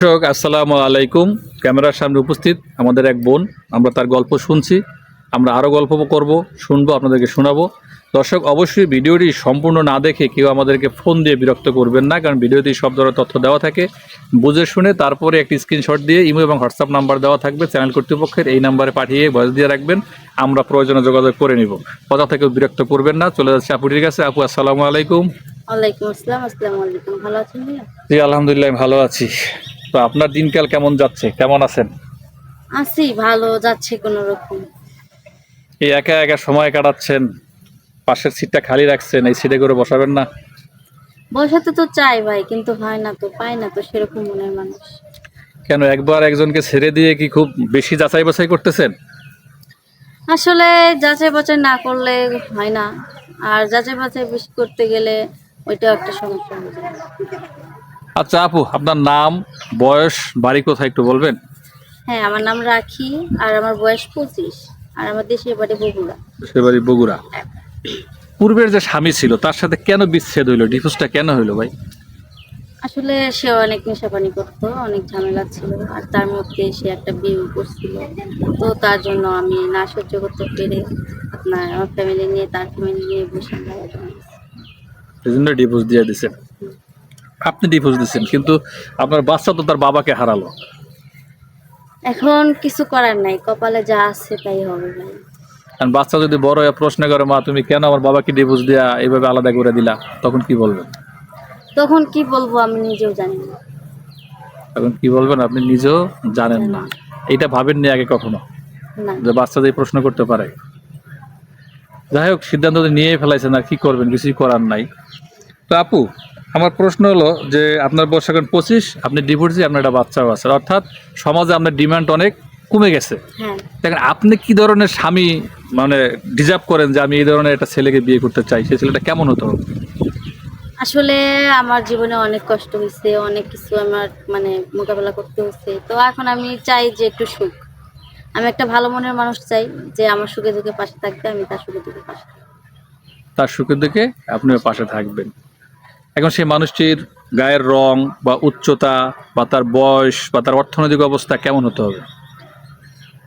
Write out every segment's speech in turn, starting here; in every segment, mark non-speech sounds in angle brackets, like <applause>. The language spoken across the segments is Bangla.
দর্শক আসসালামু আলাইকুম। ক্যামেরার সামনে উপস্থিত আমাদের এক বোন। আমরা তার গল্প শুনছি আমরা আরও গল্প করব শুনব আপনাদেরকে শোনাবো। দর্শক অবশ্যই ভিডিওটি সম্পূর্ণ না দেখে কেউ আমাদেরকে ফোন দিয়ে বিরক্ত করবেন না কারণ ভিডিওতে সব ধরনের তথ্য দেওয়া থাকে। বুঝে শুনে তারপরে একটি স্ক্রিনশট দিয়ে ইমো এবং হোয়াটসঅ্যাপ নাম্বার দেওয়া থাকবে চ্যানেল কর্তৃপক্ষের। এই নাম্বারে পাঠিয়ে ভয়েস দিয়ে রাখবেন। আমরা প্রয়োজনে যোগাযোগ করে নিব। কথা থেকে বিরক্ত করবেন না। চলে যাচ্ছে আপুটির কাছে। আপু আসসালামু আলাইকুম। ওয়ালাইকুম আসসালাম আসসালামু আলাইকুম। ভালো আছেন জি আলহামদুলিল্লাহ ভালো আছি। তো আপনার দিনকাল কেমন যাচ্ছে? কেমন আছেন? আছি ভালো যাচ্ছে কোনো রকম এই একা একা সময় কাটাচ্ছেন পাশের সিটটা খালি রাখছেন এই সিটে করে বসাবেন না? বসাতে তো চাই ভাই কিন্তু হয় না তো পাই না তো সেরকম মনের মানুষ। কেন একবার একজনকে ছেড়ে দিয়ে কি খুব বেশি যাচাই বাছাই করতেছেন? আসলে যাচাই বাছাই না করলে হয় না। আর যাচাই বাছাই বেশি করতে গেলে ওইটাও একটা সমস্যা হয়ে যায়। আচ্ছা আপু আপনার নাম বয়স বাড়ি কোথায় একটু বলবেন? হ্যাঁ আমার নাম রাখি আর আমার বয়স পঁচিশ আর আমার দেশের বাড়ি বগুড়া। সে বাড়ি বগুড়া। পূর্বের যে স্বামী ছিল তার সাথে কেন বিচ্ছেদ হইল? ডিভোর্সটা কেন হইল ভাই? আসলে সে অনেক নেশাপানি করতো অনেক ঝামেলা ছিল আর তার মধ্যে সে একটা বিয়ে করছিল। তো তার জন্য আমি না সহ্য করতে পেরে আপনার আমার ফ্যামিলি নিয়ে তার ফ্যামিলি নিয়ে বসে একজন। জন্য ডিভোর্স দিয়ে দিচ্ছেন আপনি ডিভোর্স দিচ্ছেন কিন্তু আপনার বাচ্চা তো তার বাবাকে হারালো। এখন কিছু করার নাই কপালে যা আছে তাই হবে ভাই। কারণ বাচ্চা যদি বড় হয়ে প্রশ্ন করে মা তুমি কেন আমার বাবাকে ডিভোর্স দিয়া এইভাবে আলাদা করে দিলা? তখন কি বলবেন? তখন কি বলব আমি নিজেও জানি না। তখন কি বলবেন? আপনি নিজেও জানেন না। এইটা ভাবেননি আগে কখনো না। যে বাচ্চাদের প্রশ্ন করতে পারে। যাই হোক সিদ্ধান্ত নিয়ে ফেলাইছেন আর কি করবেন? কিছুই করার নাই। তো আপু আমার প্রশ্ন হলো যে আপনার বয়স এখন পঁচিশ আপনি ডিভোর্স আপনার একটা বাচ্চাও আছে। অর্থাৎ সমাজে আপনার ডিমান্ড অনেক কমে গেছে। হ্যাঁ। দেখেন আপনি কি ধরনের স্বামী মানে ডিজার্ভ করেন যে আমি এই ধরনের একটা ছেলেকে বিয়ে করতে চাই? সেই ছেলেটা কেমন হতো? আসলে আমার জীবনে অনেক কষ্ট হয়েছে অনেক কিছু আমার মানে মোকাবেলা করতে হয়েছে। তো এখন আমি চাই যে একটু সুখ। আমি একটা ভালো মনের মানুষ চাই যে আমার সুখে দুঃখে পাশে থাকবে আমি তার সুখে দুঃখে পাশে। তার সুখের দিকে আপনিও পাশে থাকবেন। এখন সেই মানুষটির গায়ের রং বা উচ্চতা বা তার বয়স বা তার অর্থনৈতিক অবস্থা কেমন হতে হবে?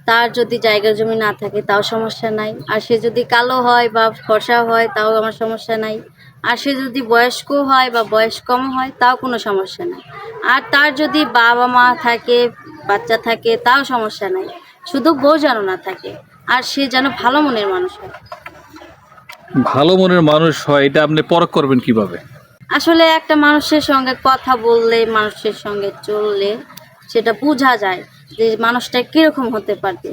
তার যদি জায়গা জমি না থাকে তাও সমস্যা নাই। আর সে যদি কালো হয় বা ফর্সা হয় তাও আমার সমস্যা নাই। আর সে যদি বয়স্ক হয় বা বয়স কম হয় তাও কোনো সমস্যা নাই। আর তার যদি বাবা মা থাকে বাচ্চা থাকে তাও সমস্যা নাই। শুধু বউ যেন না থাকে আর সে যেন ভালো মনের মানুষ হয়। ভালো মনের মানুষ হয় এটা আপনি পরখ করবেন কীভাবে? আসলে একটা মানুষের সঙ্গে কথা বললে মানুষের সঙ্গে চললে সেটা বোঝা যায় যে মানুষটা কীরকম হতে পারবে।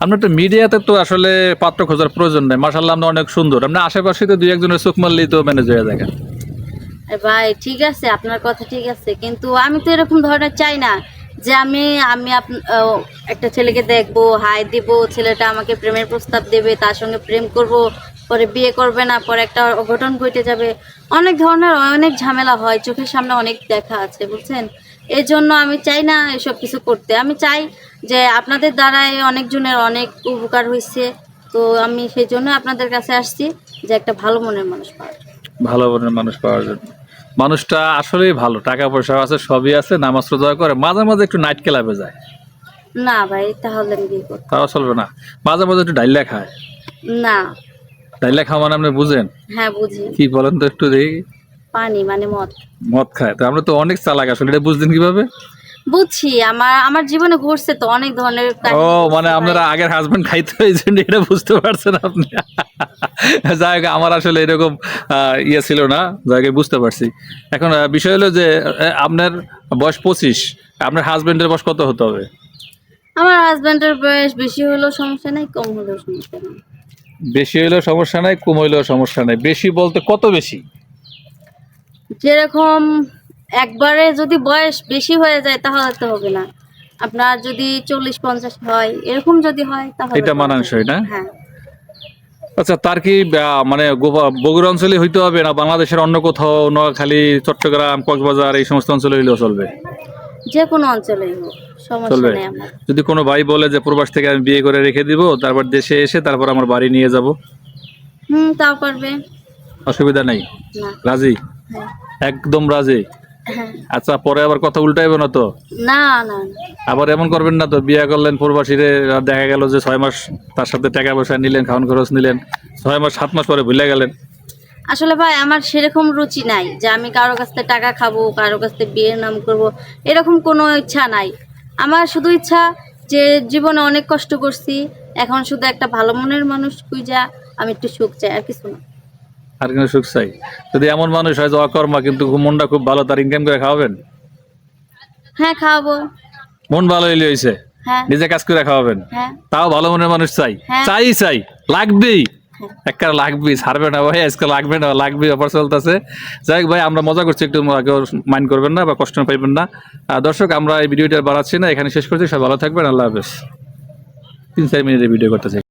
আপনার তো মিডিয়াতে তো আসলে পাত্র খোঁজার প্রয়োজন নেই। মাসাল্লাহ আপনি অনেক সুন্দর। আপনি আশেপাশে তো দুই একজনের চোখ মারলেই তো ম্যানেজ হয়ে যায়। ভাই ঠিক আছে আপনার কথা ঠিক আছে কিন্তু আমি তো এরকম ধরনের চাই না যে আমি আমি আপ- একটা ছেলেকে দেখব হাই দিব ছেলেটা আমাকে প্রেমের প্রস্তাব দেবে তার সঙ্গে প্রেম করব পরে বিয়ে করবে না পরে একটা অঘটন ঘটে যাবে। অনেক ধরনের অনেক ঝামেলা হয় চোখের সামনে অনেক দেখা আছে বুঝছেন? এই জন্য আমি চাই না এসব কিছু করতে। আমি চাই যে আপনাদের দ্বারাই অনেকজনের অনেক উপকার হয়েছে তো আমি সেই জন্য আপনাদের কাছে আসছি যে একটা ভালো মনের মানুষ পাওয়া যায়। ভালো মনের মানুষ পাওয়ার জন্য। মানুষটা আসলেই ভালো টাকা পয়সা আছে সবই আছে নামাজ রোজা করে মাঝে মাঝে একটু নাইট ক্লাবে যায়। না ভাই তাহলে আমি তাও চলবে না। মাঝে মাঝে একটু ডাইলা খায়। না। ডাইলা খাওয়া মানে আপনি বুঝেন। হ্যাঁ বুঝি। কি বলেন তো একটু দেখি। পানি মানে মদ। মদ খায়। তো আমরা তো অনেক চালাক আসলে এটা বুঝলেন কীভাবে? বুঝছি আমার আমার জীবনে ঘটছে তো অনেক ধরনের ও মানে আপনারা আগের হাজবেন্ড খাইতে হয়েছেন এটা বুঝতে পারছেন আপনি। <laughs> যাই হোক আমার আসলে এরকম ইয়ে ছিল না। যাই বুঝতে পারছি। এখন বিষয় হলো যে আপনার বয়স পঁচিশ আপনার হাজবেন্ডের বয়স কত হতে হবে? আমার হাজবেন্ডের বয়স বেশি হলেও সমস্যা নাই কম হলেও সমস্যা নেই। বেশি হইলেও সমস্যা নাই কম হইলেও সমস্যা নাই। বেশি বলতে কত বেশি? যেরকম একবারে যদি বয়স বেশি হয়ে যায় তাহলে তো হবে না। আপনার যদি চল্লিশ পঞ্চাশ হয় এরকম যদি হয় তাহলে এটা মানানসই না? হ্যাঁ। আচ্ছা তার কি মানে বগুড়া অঞ্চলে হইতে হবে না? বাংলাদেশের অন্য কোথাও নোয়াখালী চট্টগ্রাম কক্সবাজার এই সমস্ত অঞ্চলে হইলেও চলবে? যে কোনো অঞ্চলেই হোক সমস্যা নেই আমার। যদি কোনো ভাই বলে যে প্রবাস থেকে আমি বিয়ে করে রেখে দিব তারপর দেশে এসে তারপর আমার বাড়ি নিয়ে যাব? হুম তাও পারবে অসুবিধা নেই? না। রাজি? হ্যাঁ। একদম রাজি? হ্যাঁ। আচ্ছা পরে আবার কথা উল্টাইবে না তো? না না। আবার এমন করবেন না তো বিয়ে করলেন প্রবাসীরে দেখা গেল যে ছয় মাস তার সাথে টাকা পয়সা নিলেন খাওয়ান খরচ নিলেন ছয় মাস সাত মাস পরে ভুলে গেলেন। আসলে ভাই আমার সেরকম রুচি নাই যে আমি কারও কাছ থেকে টাকা খাব কারও কাছ থেকে বিয়ের নাম করব এরকম কোনো ইচ্ছা নাই। আমার শুধু ইচ্ছা যে জীবনে অনেক কষ্ট করছি এখন শুধু একটা ভালো মনের মানুষ খুঁজা আমি একটু সুখ চাই আর কিছু না। আর কিন্তু সুখ চাই? যদি এমন মানুষ হয় যে অকর্মা কিন্তু মনটা খুব ভালো তার ইনকাম করে খাওয়াবেন? হ্যাঁ খাওয়াবো। মন ভালো হইলে হয়েছে হ্যাঁ। নিজে কাজ করে খাওয়াবেন? হ্যাঁ। তাও ভালো মনের মানুষ চাই? হ্যাঁ। চাই চাই। লাগবেই। একটা লাগবি ছাড়বে না ভাই, আজকে লাগবে না, লাগবে, অফার চলতেছে। যাই ভাই, আমরা মজা করছি, একটু মাইন্ড করবেন না বা কষ্ট পাইবেন না। দর্শক, আমরা এই ভিডিওটা বাড়াচ্ছি না, এখানে শেষ করছি সব ভালো থাকবেন, আল্লাহ হাফেজ। তিন, চার মিনিটের ভিডিও করতেছি